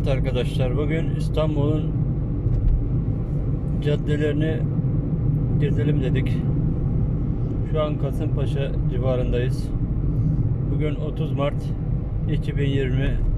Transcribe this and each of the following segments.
Evet arkadaşlar bugün İstanbul'un caddelerini gezelim dedik. Şu an Kasımpaşa civarındayız. Bugün 30 Mart 2020.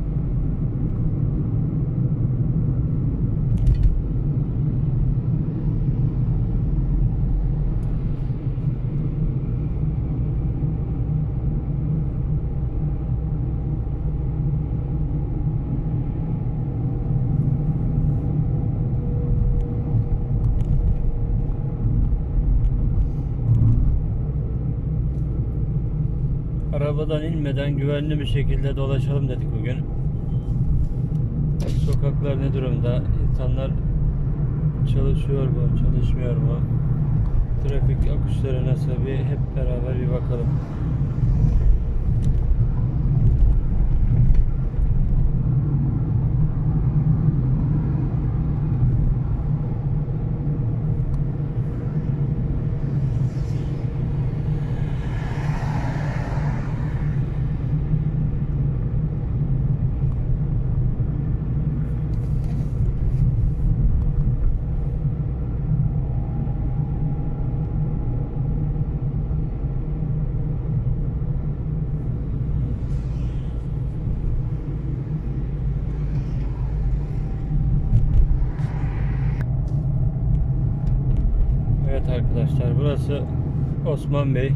Arabadan inmeden güvenli bir şekilde dolaşalım dedik bugün. Sokaklar ne durumda? İnsanlar çalışıyor mu, çalışmıyor mu? Trafik akışları nasıl? Bir hep beraber bir bakalım. Evet arkadaşlar burası Osman Bey.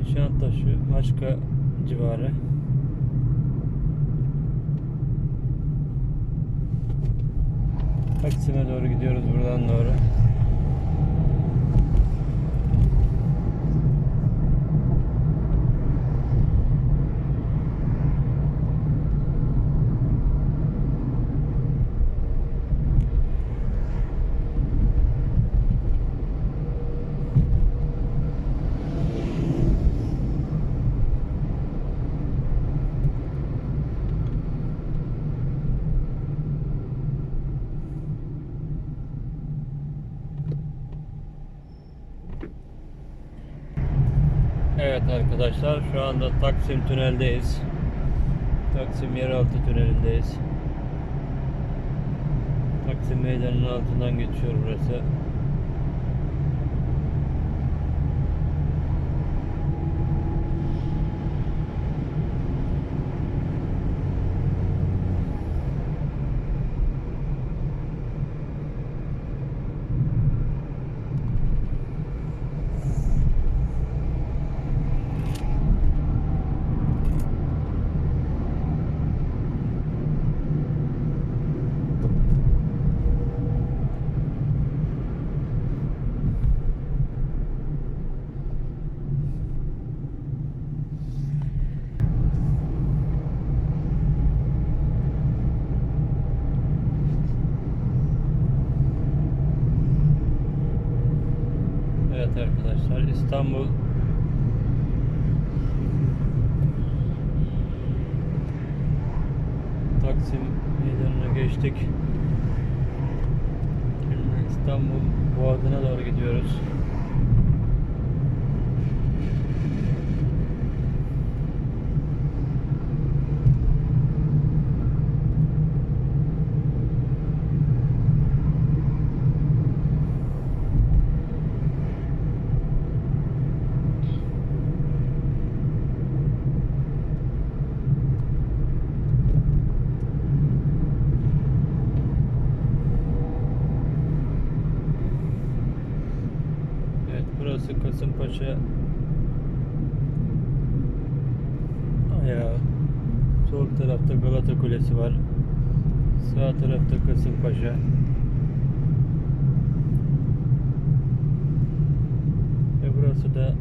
Nişantaşı, Maçka civarı. Taksim'e doğru gidiyoruz buradan doğru. Evet arkadaşlar şu anda Taksim tüneldeyiz. Taksim yeraltı tünelindeyiz. Taksim meydanının altından geçiyor burası. Evet arkadaşlar İstanbul Taksim meydanına geçtik. Şimdi İstanbul Boğazı'na doğru gidiyoruz. Evet burası Kasımpaşa ayağı. Sol tarafta Galata Kulesi var. Sağ tarafta Kasımpaşa. Ve burası da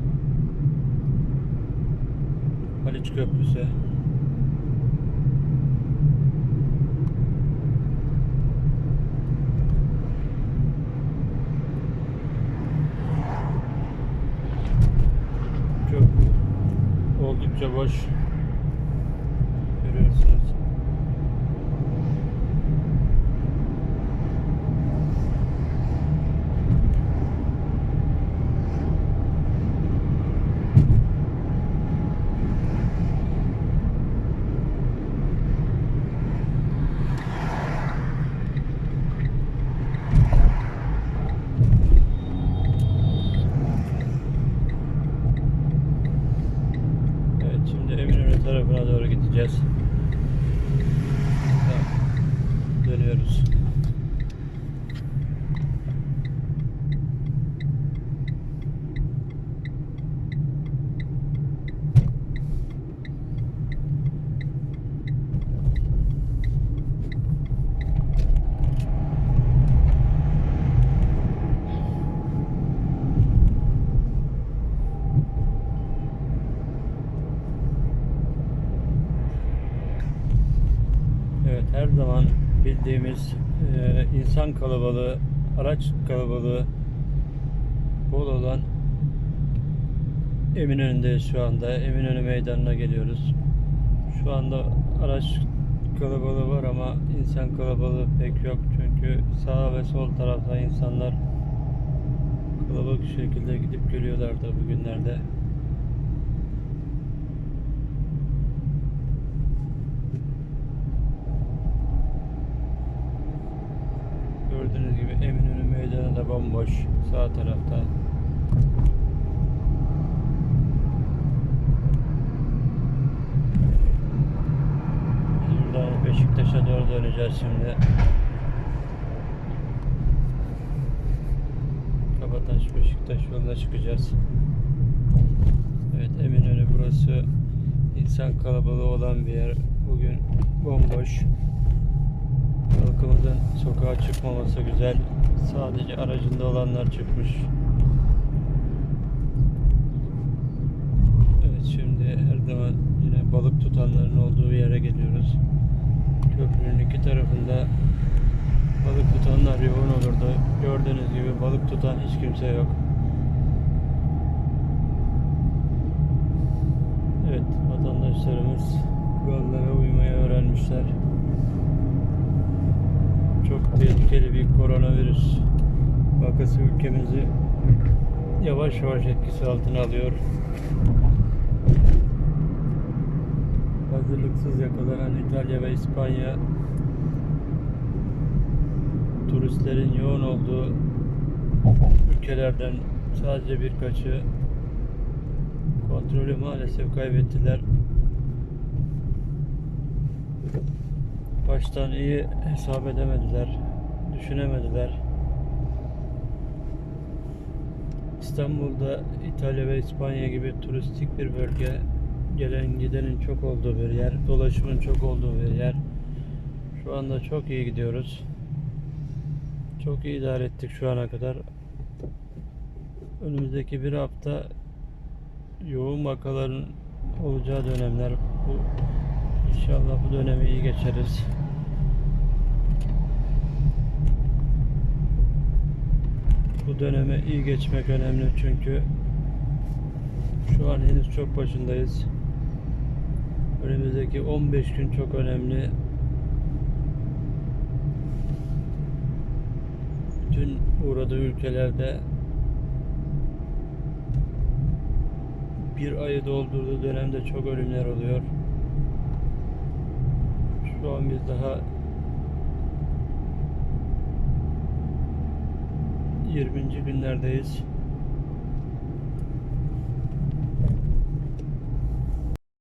Haliç Köprüsü. Çok oldukça boş. Yes. Zaman bildiğimiz e, insan kalabalığı, araç kalabalığı bol olan Eminönü'ndeyiz şu anda. Eminönü meydanına geliyoruz. Şu anda araç kalabalığı var ama insan kalabalığı pek yok. Çünkü sağ ve sol tarafta insanlar kalabalık şekilde gidip geliyorlar da bugünlerde. Gördüğünüz gibi Eminönü bomboş sağ tarafta. Biz buradan Beşiktaş'a doğru döneceğiz şimdi. Kabataş Beşiktaş yoluna çıkacağız. Evet Eminönü burası insan kalabalığı olan bir yer. Bugün bomboş. Halkımızın sokağa çıkmaması güzel. Sadece aracında olanlar çıkmış. Evet şimdi her zaman yine balık tutanların olduğu yere geliyoruz. Köprünün iki tarafında balık tutanlar yoğun olurdu. Gördüğünüz gibi balık tutan hiç kimse yok. Evet vatandaşlarımız kurallara uymayı öğrenmişler. Tehlikeli bir koronavirüs vakası ülkemizi yavaş yavaş etkisi altına alıyor. Hazırlıksız yakalanan İtalya ve İspanya turistlerin yoğun olduğu ülkelerden sadece birkaçı kontrolü maalesef kaybettiler. Baştan iyi hesap edemediler, düşünemediler. İstanbul'da İtalya ve İspanya gibi turistik bir bölge, gelen gidenin çok olduğu bir yer, dolaşımın çok olduğu bir yer. Şu anda çok iyi gidiyoruz. Çok iyi idare ettik şu ana kadar. Önümüzdeki bir hafta yoğun vakaların olacağı dönemler. Bu İnşallah bu dönemi iyi geçeriz. Bu döneme iyi geçmek önemli çünkü şu an henüz çok başındayız. Önümüzdeki 15 gün çok önemli. Bütün uğradığı ülkelerde bir ayı doldurduğu dönemde çok ölümler oluyor. Şu an biz daha 20. günlerdeyiz.